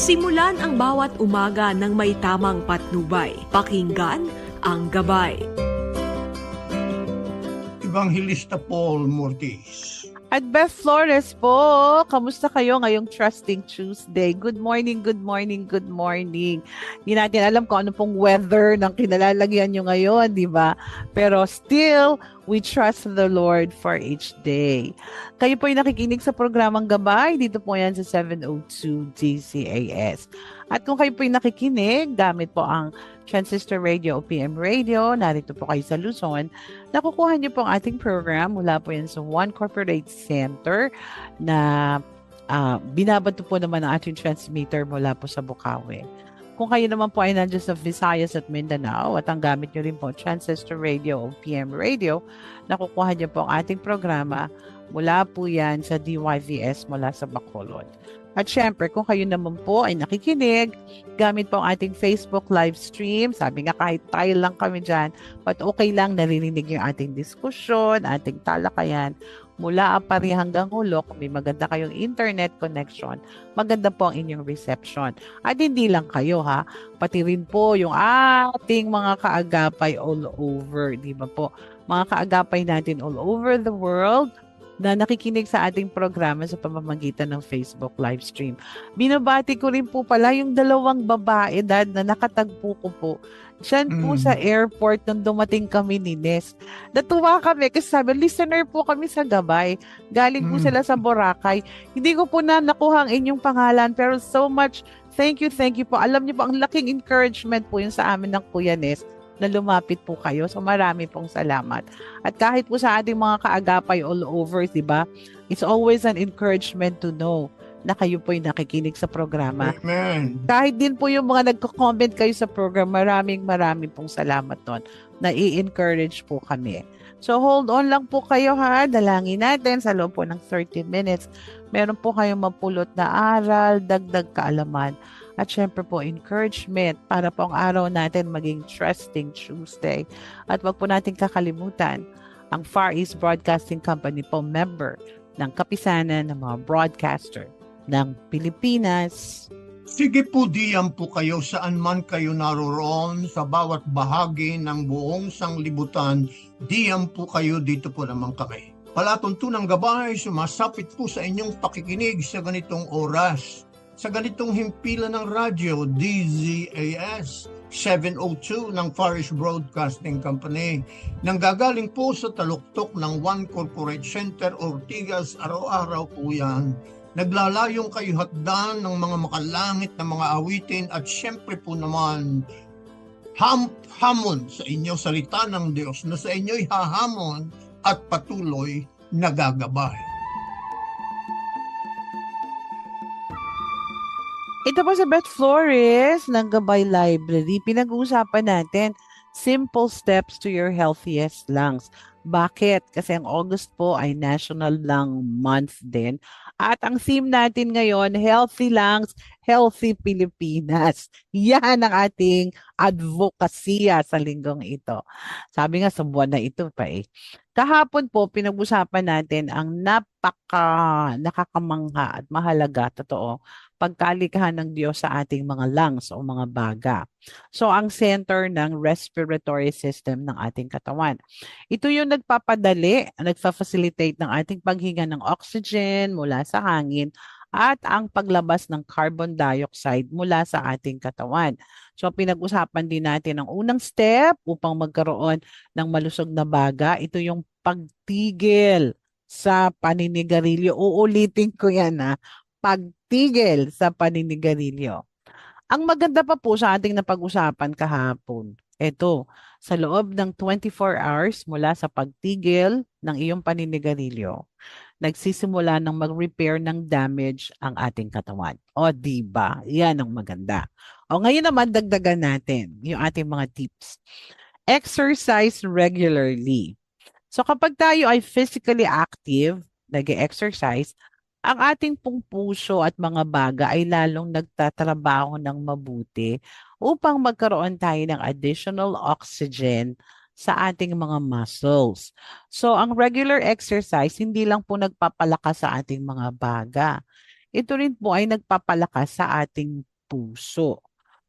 Simulan ang bawat umaga ng may tamang patnubay. Pakinggan ang gabay. Evangelista Paul Mortis. At Beth Flores po, kamusta kayo ngayong Trusting Tuesday? Good morning, good morning, good morning. Hindi natin alam kung ano pong weather ng kinalalagyan nyo ngayon, di ba? Pero still, we trust the Lord for each day. Kayo po ay nakikinig sa programang Gabay. Dito po yan sa 702 DCAS. At kung kayo po ay nakikinig, gamit po ang Transistor Radio o PM Radio, narito po kayo sa Luzon, nakukuha niyo po ang ating program mula po yan sa One Corporate Center na uh, binabato po naman ang ating transmitter mula po sa Bukawi. Kung kayo naman po ay nandiyan sa Visayas at Mindanao at ang gamit nyo rin po Transistor Radio o PM Radio, nakukuha niyo po ang ating programa mula po yan sa DYVS mula sa Bacolod. At syempre, kung kayo naman po ay nakikinig, gamit po ang ating Facebook live stream. Sabi nga kahit tayo lang kami dyan, but okay lang, naririnig yung ating diskusyon, ating talakayan, mula apari hanggang hulo, kung may maganda kayong internet connection, maganda po ang inyong reception. At hindi lang kayo ha, pati rin po yung ating mga kaagapay all over, di ba po? Mga kaagapay natin all over the world, na nakikinig sa ating programa sa pamamagitan ng Facebook live stream. Binabati ko rin po pala yung dalawang babae dad na nakatagpo ko po. Diyan po Mm. sa airport nung dumating kami ni Nes. Natuwa kami kasi sabi, listener po kami sa Gabay. Galing po Mm. sila sa Boracay. Hindi ko po na nakuha ang inyong pangalan pero so much thank you, thank you po. Alam niyo po, ang laking encouragement po yun sa amin ng Kuya Nes na lumapit po kayo. So marami pong salamat. At kahit po sa ating mga kaagapay all over, di ba? It's always an encouragement to know na kayo po nakikinig sa programa. Amen. Kahit din po yung mga nagko-comment kayo sa program, maraming maraming pong salamat doon. Na i-encourage po kami. So hold on lang po kayo ha. Dalangin natin sa loob po ng 30 minutes. Meron po kayong mapulot na aral, dagdag kaalaman. At syempre po, encouragement para po ang araw natin maging Trusting Tuesday. At wag po natin kakalimutan, ang Far East Broadcasting Company po member ng kapisanan ng mga broadcaster ng Pilipinas. Sige po diyan po kayo saan man kayo naroroon sa bawat bahagi ng buong sanglibutan. Diyan po kayo dito po naman kami. Palatuntunang gabay, sumasapit po sa inyong pakikinig sa ganitong oras. Sa ganitong himpilan ng radyo, DZAS 702 ng Farish Broadcasting Company. Nanggagaling po sa taluktok ng One Corporate Center, Ortigas, araw-araw po yan. Naglalayong kayo hatdan ng mga makalangit na mga awitin at syempre po naman ham hamon sa inyo salita ng Diyos na sa inyo'y hahamon at patuloy nagagabay. Ito po sa Beth Flores ng Gabay Library. Pinag-uusapan natin simple steps to your healthiest lungs. Bakit? Kasi ang August po ay National Lung Month din. At ang theme natin ngayon, Healthy Lungs, Healthy Pilipinas. Yan ang ating advokasya sa linggong ito. Sabi nga sa buwan na ito pa eh. Kahapon po, pinag-usapan natin ang napaka nakakamangha at mahalaga, totoo, pagkalikahan ng Diyos sa ating mga lungs o mga baga. So, ang center ng respiratory system ng ating katawan. Ito yung nagpapadali, nagfa-facilitate ng ating paghinga ng oxygen mula sa hangin at ang paglabas ng carbon dioxide mula sa ating katawan. So, pinag-usapan din natin ang unang step upang magkaroon ng malusog na baga. Ito yung pagtigil sa paninigarilyo. Uulitin ko yan ha. Pagtigil sa paninigarilyo. Ang maganda pa po sa ating napag-usapan kahapon, ito, sa loob ng 24 hours mula sa pagtigil ng iyong paninigarilyo, nagsisimula ng mag-repair ng damage ang ating katawan. O, di ba? Yan ang maganda. O, ngayon naman, dagdagan natin yung ating mga tips. Exercise regularly. So, kapag tayo ay physically active, nag-exercise, ang ating pong puso at mga baga ay lalong nagtatrabaho ng mabuti upang magkaroon tayo ng additional oxygen sa ating mga muscles. So, ang regular exercise, hindi lang po nagpapalakas sa ating mga baga. Ito rin po ay nagpapalakas sa ating puso.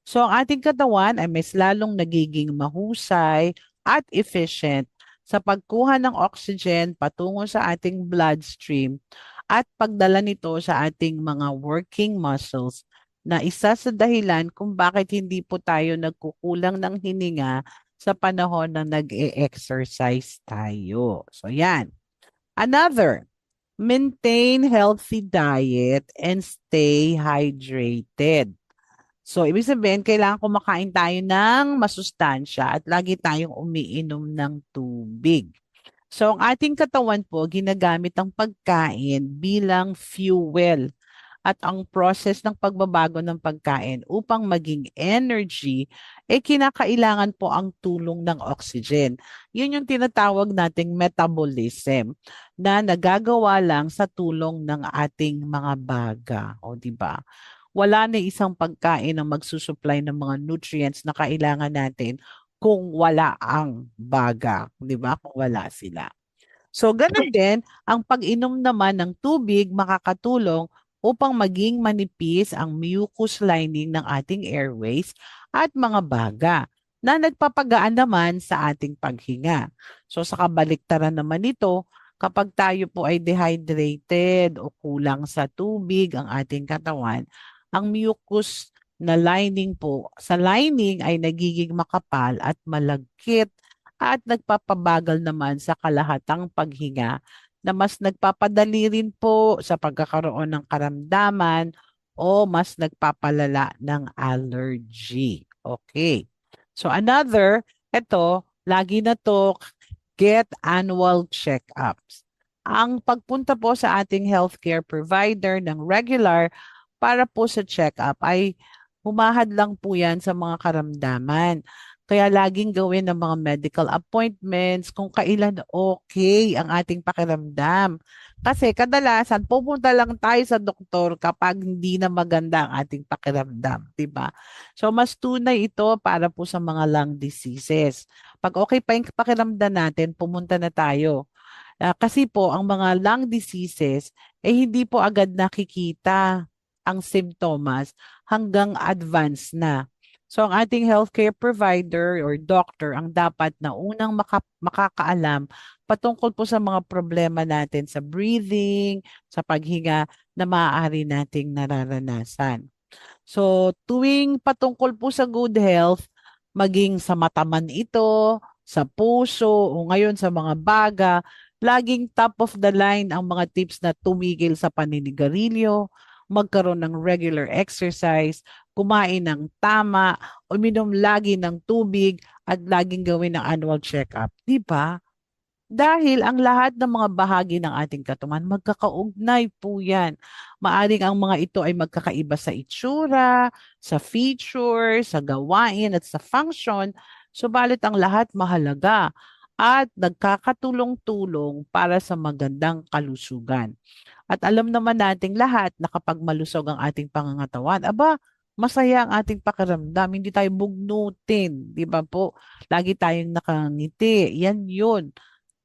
So ang ating katawan ay mas lalong nagiging mahusay at efficient sa pagkuha ng oxygen patungo sa ating bloodstream at pagdala nito sa ating mga working muscles na isa sa dahilan kung bakit hindi po tayo nagkukulang ng hininga sa panahon na nag-e-exercise tayo. So yan. Another, maintain healthy diet and stay hydrated. So, ibig sabihin, kailangan kumakain tayo ng masustansya at lagi tayong umiinom ng tubig. So, ang ating katawan po, ginagamit ang pagkain bilang fuel at ang process ng pagbabago ng pagkain upang maging energy, eh kinakailangan po ang tulong ng oxygen. Yun yung tinatawag nating metabolism na nagagawa lang sa tulong ng ating mga baga. O, di ba? Wala na isang pagkain ang magsusupply ng mga nutrients na kailangan natin kung wala ang baga, 'di ba? Kung wala sila. So ganun din, ang pag-inom naman ng tubig makakatulong upang maging manipis ang mucus lining ng ating airways at mga baga na nagpapagaan naman sa ating paghinga. So sa kabaliktaran naman nito, kapag tayo po ay dehydrated o kulang sa tubig ang ating katawan, ang mucus na lining po, sa lining ay nagiging makapal at malagkit at nagpapabagal naman sa kalahatang paghinga na mas nagpapadali rin po sa pagkakaroon ng karamdaman o mas nagpapalala ng allergy. Okay. So another, ito, lagi na to, get annual checkups. Ang pagpunta po sa ating healthcare provider ng regular para po sa check-up ay humahad lang po yan sa mga karamdaman. Kaya laging gawin ng mga medical appointments kung kailan okay ang ating pakiramdam. Kasi kadalasan pupunta lang tayo sa doktor kapag hindi na maganda ang ating pakiramdam, 'di ba? So mas tunay ito para po sa mga lung diseases. Pag okay pa yung pakiramdam natin, pumunta na tayo. Ah, kasi po ang mga lung diseases eh hindi po agad nakikita ang simptomas hanggang advanced na. So ang ating healthcare provider or doctor ang dapat na unang maka- makakaalam patungkol po sa mga problema natin sa breathing, sa paghinga na maaari nating nararanasan. So tuwing patungkol po sa good health, maging sa mata man ito, sa puso o ngayon sa mga baga, laging top of the line ang mga tips na tumigil sa paninigarilyo, magkaroon ng regular exercise, kumain ng tama, uminom lagi ng tubig, at laging gawin ng annual check-up. Di ba? Dahil ang lahat ng mga bahagi ng ating katawan, magkakaugnay po yan. Maaring ang mga ito ay magkakaiba sa itsura, sa feature, sa gawain at sa function, subalit ang lahat mahalaga at nagkakatulong-tulong para sa magandang kalusugan. At alam naman nating lahat na kapag malusog ang ating pangangatawan, aba, masaya ang ating pakiramdam. Hindi tayo bugnutin, di ba po? Lagi tayong nakangiti. Yan yun.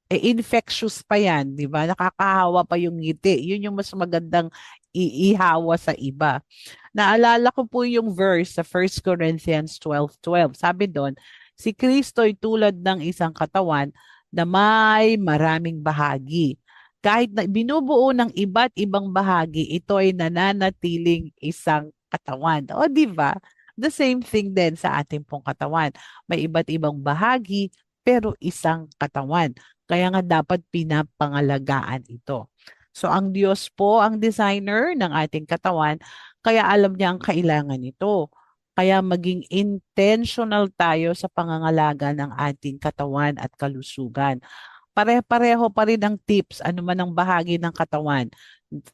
Eh, infectious pa yan, di ba? Nakakahawa pa yung ngiti. Yun yung mas magandang iihawa sa iba. Naalala ko po yung verse sa 1 Corinthians 12.12. Sabi doon, si Kristo ay tulad ng isang katawan na may maraming bahagi. Kahit na binubuo ng iba't ibang bahagi, ito ay nananatiling isang katawan. O di ba? The same thing din sa ating pong katawan. May iba't ibang bahagi pero isang katawan. Kaya nga dapat pinapangalagaan ito. So ang Diyos po ang designer ng ating katawan, kaya alam niya ang kailangan nito. Kaya maging intentional tayo sa pangangalaga ng ating katawan at kalusugan. Pare-pareho pa rin ang tips, ano man ang bahagi ng katawan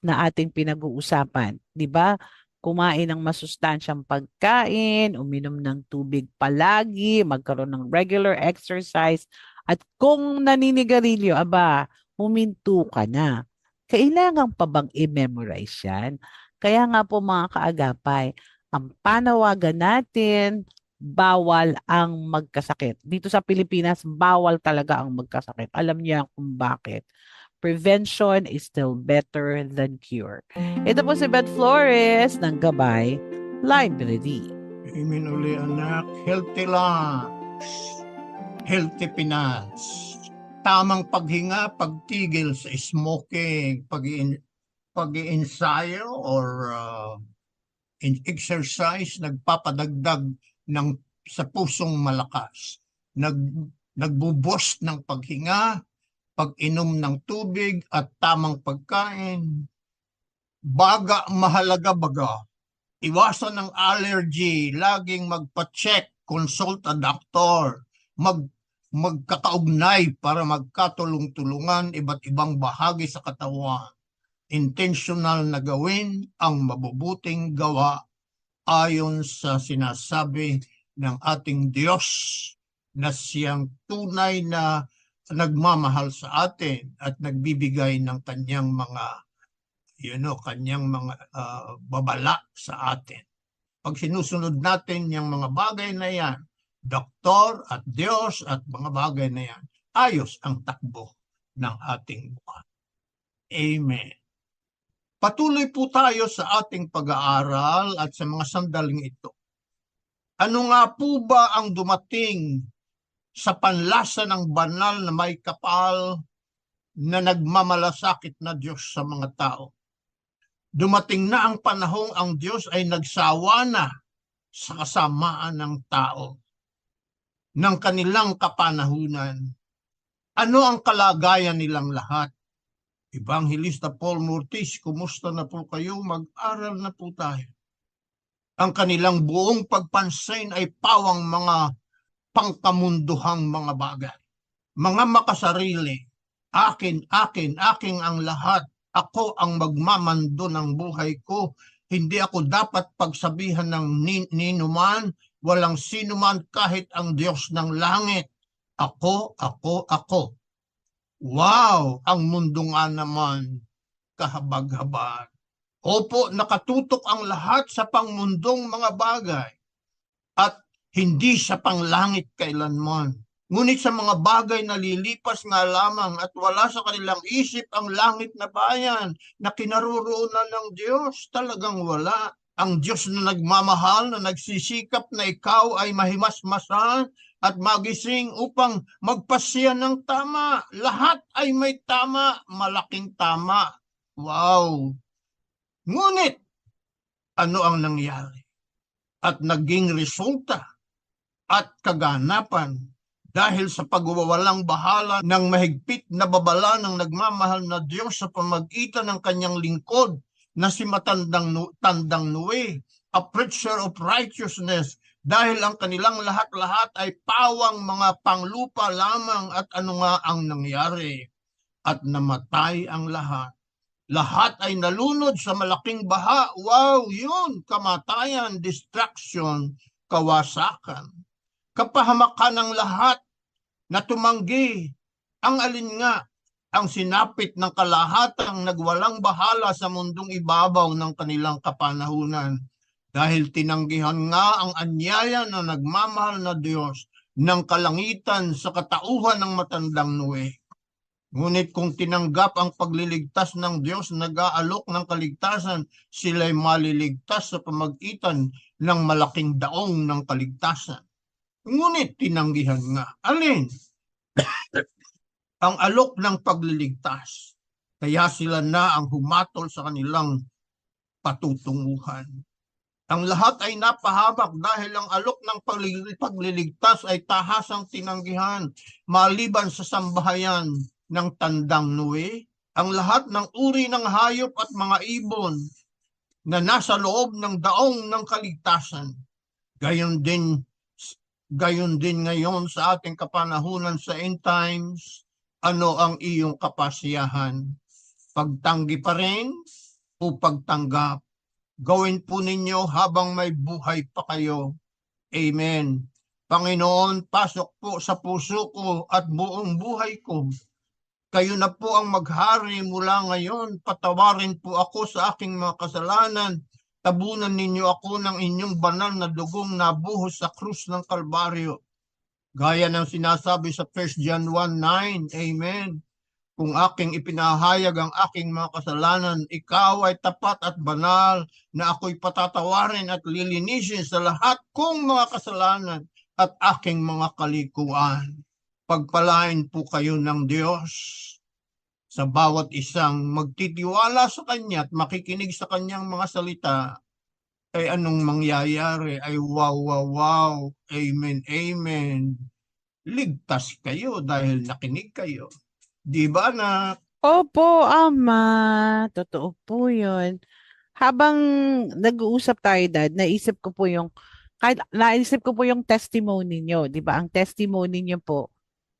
na ating pinag-uusapan. Di ba? Kumain ng masustansyang pagkain, uminom ng tubig palagi, magkaroon ng regular exercise, at kung naninigarilyo, aba, huminto ka na. Kailangan pa bang i-memorize yan? Kaya nga po mga kaagapay, ang panawagan natin, bawal ang magkasakit. Dito sa Pilipinas, bawal talaga ang magkasakit. Alam niya kung bakit. Prevention is still better than cure. Ito po si Beth Flores ng Gabay Library. Amen uli anak. Healthy lungs. Healthy finance. Tamang paghinga, pagtigil sa smoking, pag pag-iensayo or uh, in exercise, nagpapadagdag ng sa pusong malakas. Nag, nagbubos ng paghinga, pag-inom ng tubig at tamang pagkain. Baga, mahalaga baga. Iwasan ng allergy, laging magpa-check, consult a doctor, mag magkakaugnay para magkatulong-tulungan iba't ibang bahagi sa katawan. Intentional na gawin ang mabubuting gawa ayon sa sinasabi ng ating Diyos na siyang tunay na nagmamahal sa atin at nagbibigay ng kanyang mga you know, kanyang mga ah, babala sa atin. Pag sinusunod natin yung mga bagay na yan, doktor at Diyos at mga bagay na yan, ayos ang takbo ng ating buhay. Amen. Patuloy po tayo sa ating pag-aaral at sa mga sandaling ito. Ano nga po ba ang dumating sa panlasa ng banal na may kapal na nagmamalasakit na Diyos sa mga tao? Dumating na ang panahong ang Diyos ay nagsawa na sa kasamaan ng tao ng kanilang kapanahunan. Ano ang kalagayan nilang lahat? Evangelista Paul Mortis, kumusta na po kayo? Mag-aral na po tayo. Ang kanilang buong pagpansin ay pawang mga pangkamunduhang mga bagay. Mga makasarili, akin, akin, aking ang lahat. Ako ang magmamando ng buhay ko. Hindi ako dapat pagsabihan ng ni- ninuman, walang sino man kahit ang Diyos ng langit. Ako, ako, ako. Wow, ang mundo nga naman kahabag-habag. Opo, nakatutok ang lahat sa pangmundong mga bagay at hindi sa panglangit kailanman. Ngunit sa mga bagay na lilipas nga lamang at wala sa kanilang isip ang langit na bayan na kinaroroonan ng Diyos, talagang wala. Ang Diyos na nagmamahal, na nagsisikap na ikaw ay mahimasmasan at magising upang magpasya ng tama. Lahat ay may tama, malaking tama. Wow! Ngunit, ano ang nangyari? At naging resulta at kaganapan dahil sa pagwawalang bahala ng mahigpit na babala ng nagmamahal na Diyos sa pamagitan ng kanyang lingkod na si matandang tandang Nue, a preacher of righteousness, dahil ang kanilang lahat-lahat ay pawang mga panglupa lamang at ano nga ang nangyari. At namatay ang lahat. Lahat ay nalunod sa malaking baha. Wow, yun, kamatayan, destruction, kawasakan. Kapahamakan ng lahat na tumanggi. Ang alin nga, ang sinapit ng kalahatang nagwalang bahala sa mundong ibabaw ng kanilang kapanahunan dahil tinanggihan nga ang anyaya na nagmamahal na Diyos ng kalangitan sa katauhan ng matandang Noe. Ngunit kung tinanggap ang pagliligtas ng Diyos na nag-aalok ng kaligtasan, sila'y maliligtas sa pamagitan ng malaking daong ng kaligtasan. Ngunit tinanggihan nga. Alin? ang alok ng pagliligtas. Kaya sila na ang humatol sa kanilang patutunguhan. Ang lahat ay napahamak dahil ang alok ng pagli- pagliligtas ay tahasang tinanggihan maliban sa sambahayan ng tandang Nue. Ang lahat ng uri ng hayop at mga ibon na nasa loob ng daong ng kaligtasan. Gayon din gayon din ngayon sa ating kapanahunan sa end times, ano ang iyong kapasiyahan? Pagtanggi pa rin o pagtanggap? Gawin po ninyo habang may buhay pa kayo. Amen. Panginoon, pasok po sa puso ko at buong buhay ko. Kayo na po ang maghari mula ngayon. Patawarin po ako sa aking mga kasalanan. Tabunan ninyo ako ng inyong banal na dugong nabuhos sa krus ng Kalbaryo. Gaya ng sinasabi sa 1 John 1.9, Amen. kung aking ipinahayag ang aking mga kasalanan, ikaw ay tapat at banal na ako'y patatawarin at lilinisin sa lahat kong mga kasalanan at aking mga kalikuan. Pagpalain po kayo ng Diyos sa bawat isang magtitiwala sa Kanya at makikinig sa Kanyang mga salita ay anong mangyayari ay wow, wow, wow, amen, amen. Ligtas kayo dahil nakinig kayo. Di ba na Opo, Ama. Totoo po yun. Habang nag-uusap tayo, Dad, naisip ko po yung, kahit naisip ko po yung testimony nyo, di ba? Ang testimony nyo po,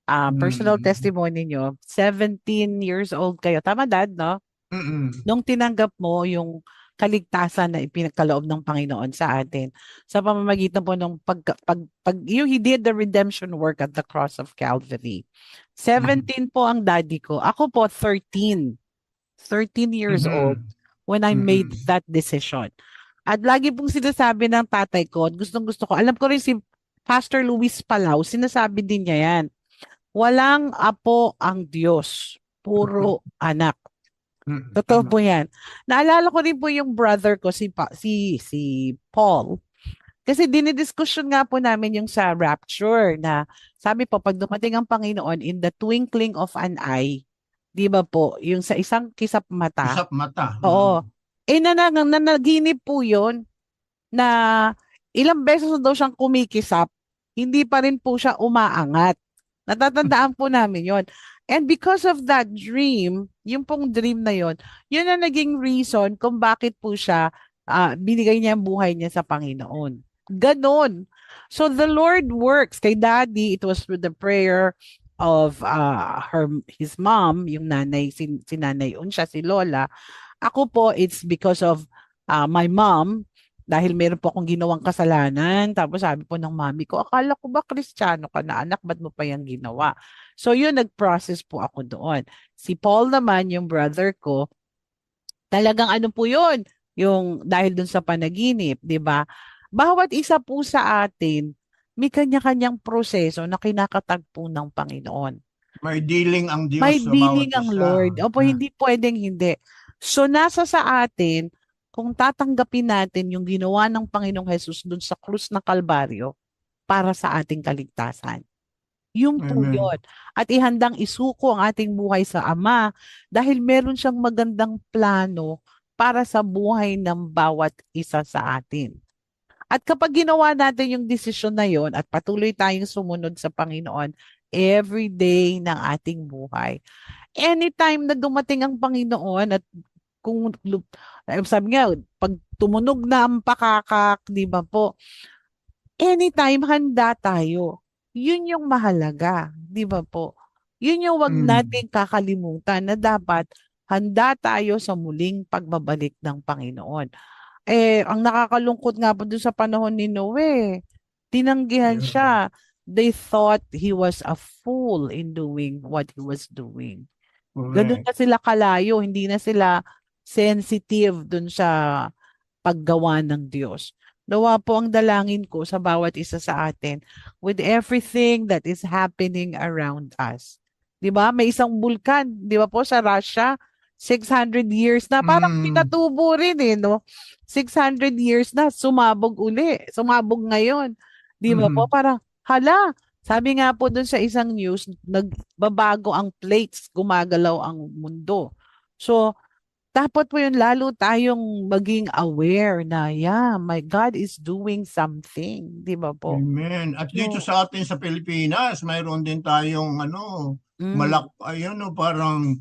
ah, personal Mm. testimony nyo, 17 years old kayo. Tama, Dad, no? mm Nung tinanggap mo yung kaligtasan na ipinagkaloob ng Panginoon sa atin sa pamamagitan po ng pag, pag, pag you, he did the redemption work at the cross of Calvary. 17 po ang daddy ko. Ako po 13. 13 years Mhm. old when I made Mhm. that decision. At lagi pong sinasabi ng tatay ko, gustong gusto ko, alam ko rin si Pastor Luis Palau, sinasabi din niya yan, walang apo ang Diyos, puro anak. Totoo po yan. Naalala ko rin po yung brother ko, si, pa, si, si Paul. Kasi dinidiskusyon nga po namin yung sa rapture na sabi po, pag dumating ang Panginoon in the twinkling of an eye, di ba po, yung sa isang kisap mata, Isap mata. Oo. eh nanang, nanaginip po yun na ilang beses na daw siyang kumikisap, hindi pa rin po siya umaangat. Natatandaan po namin yon. And because of that dream, yung pong dream na yon, yun ang naging reason kung bakit po siya ah, binigay niya ang buhay niya sa Panginoon. Ganon. So the Lord works. Kay Daddy, it was through the prayer of ah, her his mom, yung nanay, si, si nanay Unsha, si Lola. Ako po, it's because of ah, my mom, dahil meron po akong ginawang kasalanan. Tapos sabi po ng mami ko, akala ko ba kristyano ka na anak, ba't mo pa yung ginawa? So yun, nag-process po ako doon. Si Paul naman, yung brother ko, talagang ano po yun, yung dahil dun sa panaginip, di ba? Bawat isa po sa atin, may kanya-kanyang proseso na kinakatagpo ng Panginoon. May dealing ang Diyos May dealing ang. Lord. Opo, Ah, hindi pwedeng hindi. So, nasa sa atin, kung tatanggapin natin yung ginawa ng Panginoong Jesus dun sa krus ng Kalbaryo para sa ating kaligtasan. Yung po Amen. yun. At ihandang isuko ang ating buhay sa Ama dahil meron siyang magandang plano para sa buhay ng bawat isa sa atin. At kapag ginawa natin yung desisyon na yon at patuloy tayong sumunod sa Panginoon every day ng ating buhay, anytime na dumating ang Panginoon at kung eh, sabi nga, pag tumunog na ang pakakak, di ba po, anytime handa tayo. Yun yung mahalaga, di ba po? Yun yung wag Mm. nating kakalimutan na dapat handa tayo sa muling pagbabalik ng Panginoon. Eh, ang nakakalungkot nga po dun sa panahon ni Noe, tinanggihan Yeah. siya. They thought he was a fool in doing what he was doing. Ganun correct. na sila kalayo, hindi na sila sensitive dun sa paggawa ng Diyos. Nawa po ang dalangin ko sa bawat isa sa atin with everything that is happening around us. 'Di ba? May isang bulkan, 'di ba po sa Russia, 600 years na parang Mm. pinatubo rin eh, no? 600 years na sumabog uli, sumabog ngayon. 'Di ba po? Mhm. Parang hala, sabi nga po dun sa isang news, nagbabago ang plates, gumagalaw ang mundo. So, dapat po yun lalo tayong maging aware na, yeah, my God is doing something. Di ba po? Amen. At dito So- sa atin sa Pilipinas, mayroon din tayong ano, Mm. malak ayun no, parang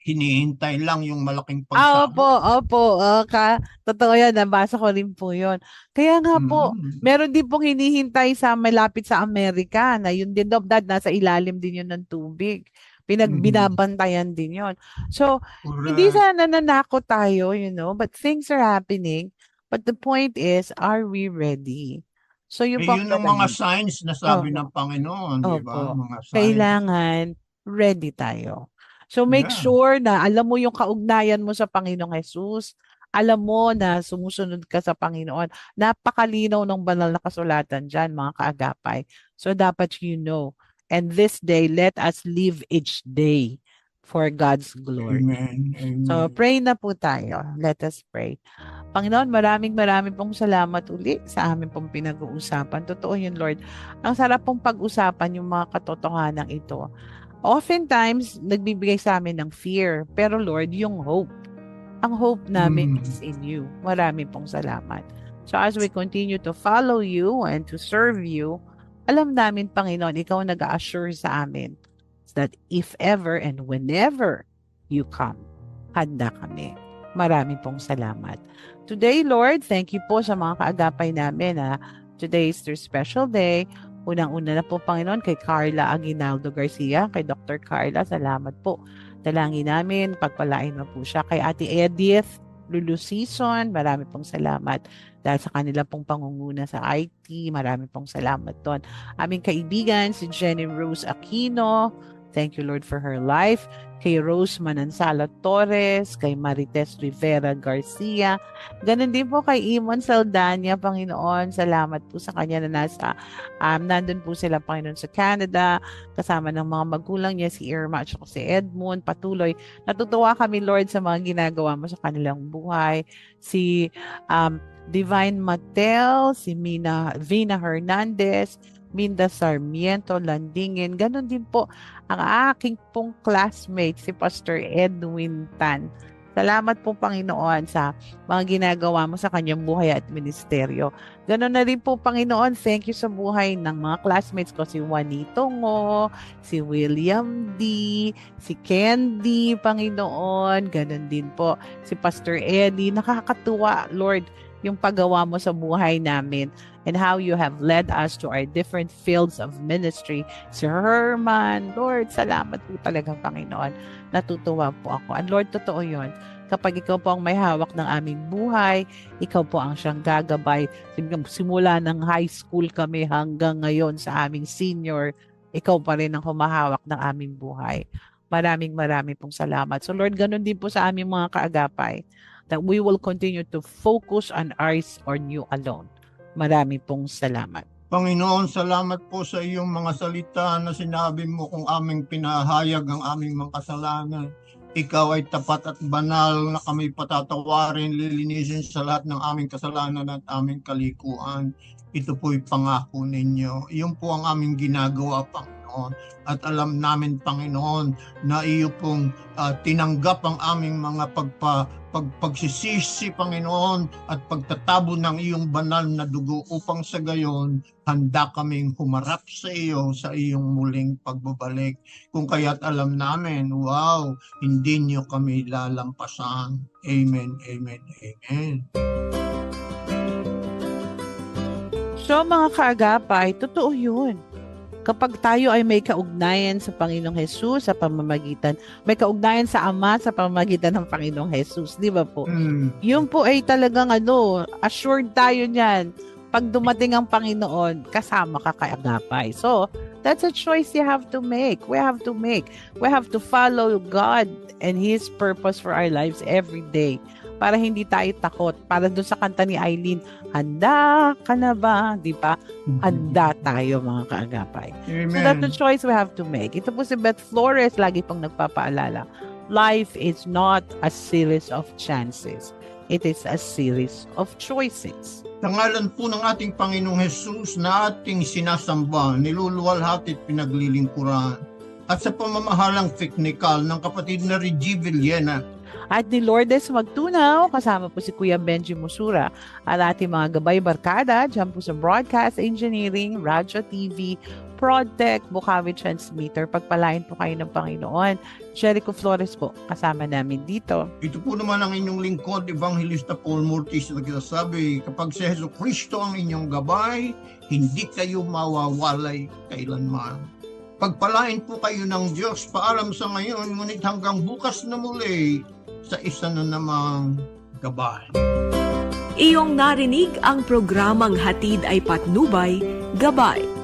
hinihintay lang yung malaking Ah, pagsabot. opo, opo. Ka, totoo yan. Nabasa ko rin po yun. Kaya nga po, Mm. meron din pong hinihintay sa malapit sa Amerika na yun din dad, nasa ilalim din yun ng tubig. Pinag, Mhm. binabantayan din yun. So, Hindi Correct. sana nananakot tayo, you know, but things are happening. But the point is, are we ready? So Eh, yung pang yun ang mga signs na sabi Opo. ng Panginoon, di ba? Opo. Mga signs. kailangan ready tayo. So make Yeah. sure na alam mo yung kaugnayan mo sa Panginoong Jesus. Alam mo na sumusunod ka sa Panginoon. Napakalinaw ng banal na kasulatan dyan, mga kaagapay. So dapat you know. And this day, let us live each day for God's glory. Amen. Amen. So, pray na po tayo. Let us pray. Panginoon, maraming maraming pong salamat uli sa amin pong pinag-uusapan. Totoo yun, Lord. Ang sarap pong pag-usapan yung mga katotohanan ito. Oftentimes, nagbibigay sa amin ng fear. Pero Lord, yung hope. Ang hope namin Mm. is in you. Maraming pong salamat. So as we continue to follow you and to serve you, alam namin, Panginoon, ikaw nag-assure sa amin that if ever and whenever you come, handa kami. Maraming pong salamat. Today, Lord, thank you po sa mga kaagapay namin. Ha? Today is their special day. Unang-una na po, Panginoon, kay Carla Aguinaldo Garcia, kay Dr. Carla, salamat po. Dalangin namin, pagpalain mo po siya. Kay Ate Edith Lulu Season, marami pong salamat. Dahil sa kanila pong pangunguna sa IT, marami pong salamat doon. Aming kaibigan, si Jenny Rose Aquino, Thank you, Lord, for her life. Kay Rose Manansala Torres, kay Marites Rivera Garcia. Ganon din po kay Imon Saldana, Panginoon. Salamat po sa kanya na nasa, um, nandun po sila, Panginoon, sa Canada. Kasama ng mga magulang niya, si Irma at si Edmund. Patuloy. Natutuwa kami, Lord, sa mga ginagawa mo sa kanilang buhay. Si um, Divine Matel, si Mina, Vina Hernandez, Minda Sarmiento Landingin. Ganon din po ang aking pong classmate, si Pastor Edwin Tan. Salamat po, Panginoon, sa mga ginagawa mo sa kanyang buhay at ministeryo. Ganon na rin po, Panginoon, thank you sa buhay ng mga classmates ko, si Juanito Ngo, si William D., si Candy, Panginoon, ganon din po, si Pastor Eddie. Nakakatuwa, Lord, yung paggawa mo sa buhay namin and how you have led us to our different fields of ministry. Si Herman, Lord, salamat po talaga, Panginoon. Natutuwa po ako. And Lord, totoo yon kapag ikaw po ang may hawak ng aming buhay, ikaw po ang siyang gagabay. Sim- Simula ng high school kami hanggang ngayon sa aming senior, ikaw pa rin ang humahawak ng aming buhay. Maraming maraming pong salamat. So Lord, ganun din po sa aming mga kaagapay that we will continue to focus on eyes on you alone. Marami pong salamat. Panginoon, salamat po sa iyong mga salita na sinabi mo kung aming pinahayag ang aming mga kasalanan. Ikaw ay tapat at banal na kami patatawarin, lilinisin sa lahat ng aming kasalanan at aming kalikuan. Ito po'y pangako ninyo. Iyon po ang aming ginagawa, Panginoon. At alam namin, Panginoon, na iyo pong ah, tinanggap ang aming mga pagpa, pag, pagsisisi, Panginoon, at pagtatabo ng iyong banal na dugo upang sa gayon, handa kaming humarap sa iyo sa iyong muling pagbabalik. Kung kaya't alam namin, wow, hindi niyo kami lalampasan. Amen, amen, amen. So mga kaagapay, totoo yun. Kapag tayo ay may kaugnayan sa Panginoong Jesus sa pamamagitan, may kaugnayan sa Ama sa pamamagitan ng Panginoong Jesus, di ba po? Mm. Yun po ay talagang ano, assured tayo niyan. Pag dumating ang Panginoon, kasama ka kaagapay. So, that's a choice you have to make. We have to make. We have to follow God and His purpose for our lives every day para hindi tayo takot. Para doon sa kanta ni Eileen, handa ka na ba? Di ba? Handa tayo mga kaagapay. So that's the Amen. choice we have to make. Ito po si Beth Flores, lagi pang nagpapaalala. Life is not a series of chances. It is a series of choices. Sa ngalan po ng ating Panginoong Jesus na ating sinasamba, niluluwalhati at pinaglilingkuran. At sa pamamahalang teknikal ng kapatid na Reggie Villena, At ni Lourdes Magtunaw, kasama po si Kuya Benji Musura at ating mga gabay barkada dyan po sa Broadcast Engineering, Radyo TV, ProdTech, Bukawi Transmitter. Pagpalain po kayo ng Panginoon. Jericho Flores po, kasama namin dito. ito po naman ang inyong lingkod, Evangelista Paul Mortis na nagsasabi, kapag si Heso Kristo ang inyong gabay, hindi kayo mawawalay kailanman. Pagpalain po kayo ng Diyos, paalam sa ngayon, ngunit hanggang bukas na muli sa isa na namang gabay. Iyong narinig ang programang Hatid ay Patnubay, Gabay